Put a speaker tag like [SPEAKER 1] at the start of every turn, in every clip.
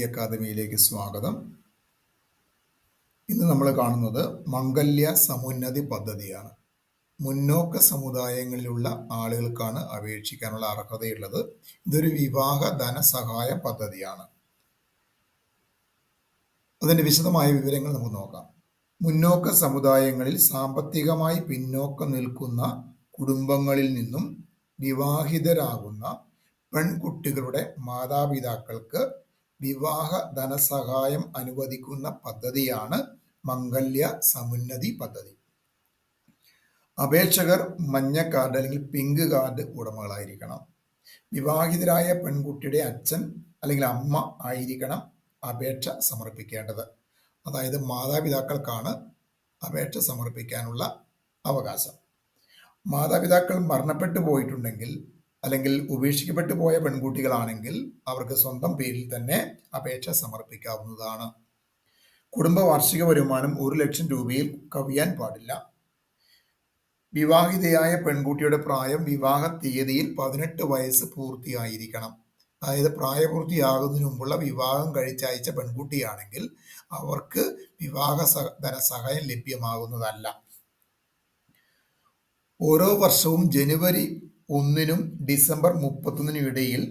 [SPEAKER 1] അക്കാദമിയിലേക്ക് സ്വാഗതം. ഇന്ന് നമ്മൾ കാണുന്നത് മംഗല്യ സമുന്നതി പദ്ധതിയാണ്. മുന്നോക്ക സമുദായങ്ങളിലുള്ള ആളുകൾക്കാണ് അപേക്ഷിക്കാനുള്ള അർഹതയുള്ളത്. ഇതൊരു വിവാഹ ധനസഹായ പദ്ധതിയാണ്. അതിന്റെ വിശദമായ വിവരങ്ങൾ നമുക്ക് നോക്കാം. മുന്നോക്ക സമുദായങ്ങളിൽ സാമ്പത്തികമായി പിന്നോക്കം നിൽക്കുന്ന കുടുംബങ്ങളിൽ നിന്നും വിവാഹിതരാകുന്ന പെൺകുട്ടികളുടെ മാതാപിതാക്കൾക്ക് വിവാഹ ധനസഹായം അനുവദിക്കുന്ന പദ്ധതിയാണ് മംഗല്യ സമുന്നതി പദ്ധതി. അപേക്ഷകർ മഞ്ഞ കാർഡ് അല്ലെങ്കിൽ പിങ്ക് കാർഡ് ഉടമകളായിരിക്കണം. വിവാഹിതരായ പെൺകുട്ടിയുടെ അച്ഛൻ അല്ലെങ്കിൽ അമ്മ ആയിരിക്കണം അപേക്ഷ സമർപ്പിക്കേണ്ടത്. അതായത് മാതാപിതാക്കൾക്കാണ് അപേക്ഷ സമർപ്പിക്കാനുള്ള അവകാശം. മാതാപിതാക്കൾ മരണപ്പെട്ടു പോയിട്ടുണ്ടെങ്കിൽ അല്ലെങ്കിൽ ഉപേക്ഷിക്കപ്പെട്ടു പോയ പെൺകുട്ടികളാണെങ്കിൽ അവർക്ക് സ്വന്തം പേരിൽ തന്നെ അപേക്ഷ സമർപ്പിക്കാവുന്നതാണ്. കുടുംബ വാർഷിക വരുമാനം ഒരു ലക്ഷം രൂപയിൽ കവിയാൻ പാടില്ല. വിവാഹിതയായ പെൺകുട്ടിയുടെ പ്രായം വിവാഹ തീയതിയിൽ പതിനെട്ട് വയസ്സ് പൂർത്തിയായിരിക്കണം. അതായത് പ്രായപൂർത്തിയാകുന്നതിന് മുമ്പുള്ള വിവാഹം കഴിച്ചയച്ച പെൺകുട്ടിയാണെങ്കിൽ അവർക്ക് വിവാഹ ധനസഹായം ലഭ്യമാകുന്നതല്ല. ഓരോ വർഷവും ജനുവരി ഒന്നിനും ഡിസംബർ മുപ്പത്തൊന്നിനും ഇടയിൽ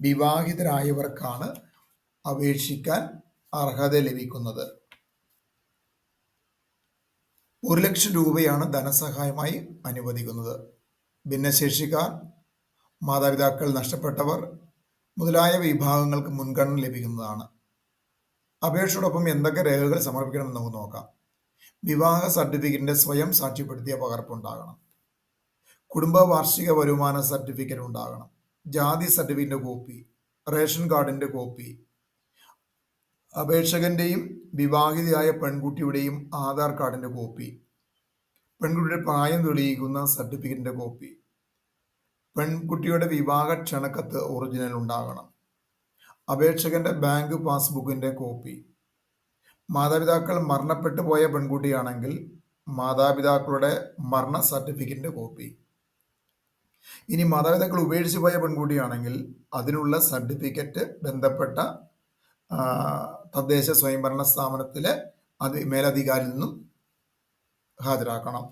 [SPEAKER 1] വിവാഹിതരായവർക്കാണ് അപേക്ഷിക്കാൻ അർഹത ലഭിക്കുന്നത്. ഒരു ലക്ഷം രൂപയാണ് ധനസഹായമായി അനുവദിക്കുന്നത്. ഭിന്നശേഷിക്കാർ മാതാപിതാക്കൾ നഷ്ടപ്പെട്ടവർ മുതലായ വിഭാഗങ്ങൾക്ക് മുൻഗണന ലഭിക്കുന്നതാണ്. അപേക്ഷയോടൊപ്പം എന്തൊക്കെ രേഖകൾ സമർപ്പിക്കണമെന്ന് നമുക്ക് നോക്കാം. വിവാഹ സർട്ടിഫിക്കറ്റിന്റെ സ്വയം സാക്ഷ്യപ്പെടുത്തിയ പകർപ്പുണ്ടാകണം കുടുംബ വാർഷിക വരുമാന സർട്ടിഫിക്കറ്റ് ഉണ്ടാകണം. ജാതി സർട്ടിഫിക്കറ്റിന്റെ കോപ്പി റേഷൻ കാർഡിന്റെ കോപ്പി അപേക്ഷകന്റെയും വിവാഹിതയായ പെൺകുട്ടിയുടെയും ആധാർ കാർഡിന്റെ കോപ്പി പെൺകുട്ടിയുടെ പ്രായം തെളിയിക്കുന്ന സർട്ടിഫിക്കറ്റിന്റെ കോപ്പി പെൺകുട്ടിയുടെ വിവാഹ ക്ഷണക്കത്ത് ഒറിജിനൽ ഉണ്ടാകണം അപേക്ഷകന്റെ ബാങ്ക് പാസ്ബുക്കിന്റെ കോപ്പി. മാതാപിതാക്കൾ മരണപ്പെട്ടു പോയ പെൺകുട്ടിയാണെങ്കിൽ മാതാപിതാക്കളുടെ മരണ സർട്ടിഫിക്കറ്റിന്റെ കോപ്പി. ഇനി മാതാപിതാക്കൾ ഉപേക്ഷിച്ചു പോയ പെൺകുട്ടിയാണെങ്കിൽ അതിനുള്ള സർട്ടിഫിക്കറ്റ് ബന്ധപ്പെട്ട തദ്ദേശ സ്വയംഭരണ സ്ഥാപനത്തിലെ അതി മേലധികാരിൽ നിന്നും ഹാജരാക്കണം.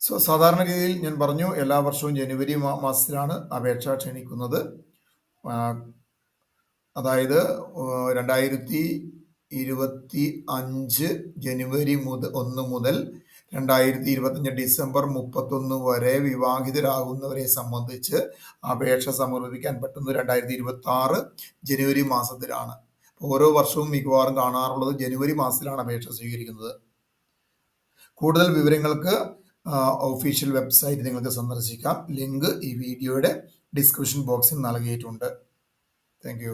[SPEAKER 1] സോ സാധാരണ രീതിയിൽ ഞാൻ പറഞ്ഞു എല്ലാ വർഷവും ജനുവരി മാസത്തിലാണ് അപേക്ഷ ക്ഷണിക്കുന്നത്. അതായത് രണ്ടായിരത്തി ഇരുപത്തി അഞ്ച് ജനുവരി മുതൽ ഒന്ന് മുതൽ രണ്ടായിരത്തി ഇരുപത്തഞ്ച് ഡിസംബർ മുപ്പത്തൊന്ന് വരെ വിവാഹിതരാകുന്നവരെ സംബന്ധിച്ച് അപേക്ഷ സമർപ്പിക്കാൻ പറ്റുന്നത് രണ്ടായിരത്തി ഇരുപത്തി ആറ് ജനുവരി മാസത്തിലാണ്. ഓരോ വർഷവും മിക്കവാറും കാണാറുള്ളത് ജനുവരി മാസത്തിലാണ് അപേക്ഷ സ്വീകരിക്കുന്നത്. കൂടുതൽ വിവരങ്ങൾക്ക് ഒഫീഷ്യൽ വെബ്സൈറ്റ് നിങ്ങൾക്ക് സന്ദർശിക്കാം. ലിങ്ക് ഈ വീഡിയോയുടെ ഡിസ്ക്രിപ്ഷൻ ബോക്സിൽ നൽകിയിട്ടുണ്ട്. താങ്ക്